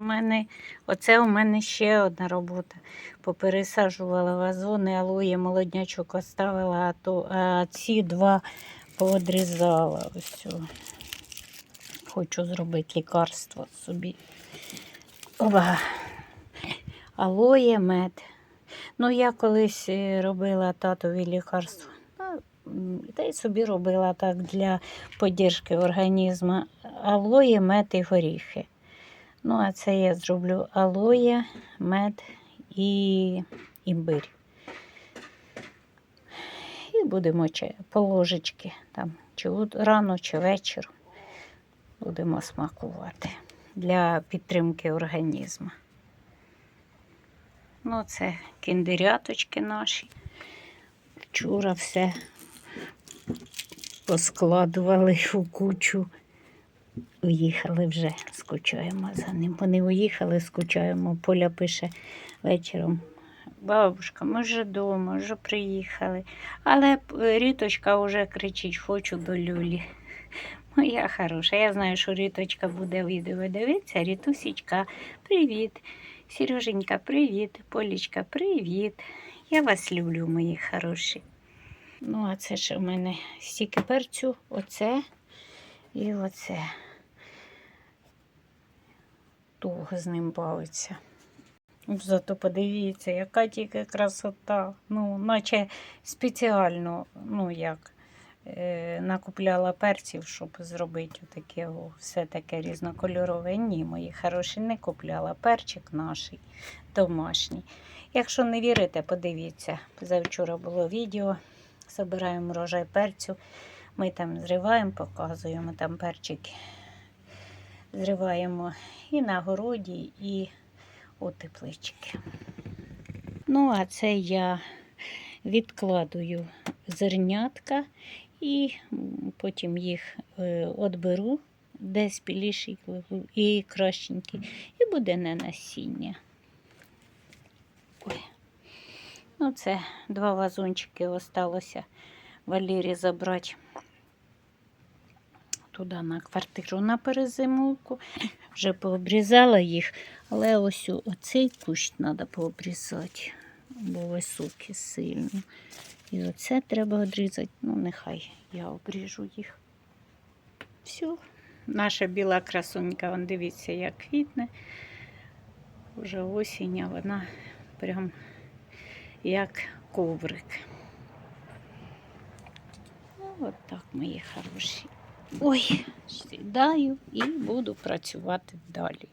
У мене, оце у мене ще одна робота. Попересаджувала вазони, алоє молоднячок оставила, а, то, а ці два поодрізала. Ось. Хочу зробити лікарство собі. Оба. Алоє, мед. Ну, я колись е, робила татові лікарства. Ну, Та й собі робила так для поддержки організму. Алоє, мед і горіхи. Ну, а це я зроблю алоє, мед і імбирь. І будемо по ложечки, там, чи рано, чи вечором. Будемо смакувати для підтримки організму. Ну, це кіндеряточки наші. Вчора все поскладували у кучу. Уїхали вже, скучаємо за ним. Вони уїхали, скучаємо. Поля пише вечором. Бабушка, ми вже вдома, вже приїхали. Але Ріточка вже кричить, хочу до люлі. Моя хороша. Я знаю, що Ріточка буде відео дивитися. Рітусічка, привіт. Сереженька, привіт. Полічка, привіт. Я вас люблю, мої хороші. Ну, а це ж у мене стільки перцю, оце і оце. Довго з ним бавиться. Зато подивіться, яка тільки красота. Ну, наче спеціально, ну як, е, накупляла перців, щоб зробити таке все таке різнокольорове. Ні, мої хороші, не купляла. Перчик наш домашній. Якщо не вірите, подивіться. Завчора було відео. Збираємо урожай перцю. Ми там зриваємо, показуємо там перчики. Зриваємо і на городі, і у теплички. Ну, а це я відкладую зернятка і потім їх е, отберу, де і кращенькі, і буде на насіння. Ой. Ну, це два вазончики осталося Валері забрати туди на квартиру на перезимовку. Вже пообрізала їх, але ось оцей кущ треба пообрізати, бо високі сильно. І оце треба відрізати. Ну, нехай я обріжу їх. Все. Наша біла красунька, вон дивіться, як квітне. Вже осінь, а вона прям як коврик. Ну, от так, мої хороші. Ой, сідаю і буду працювати далі.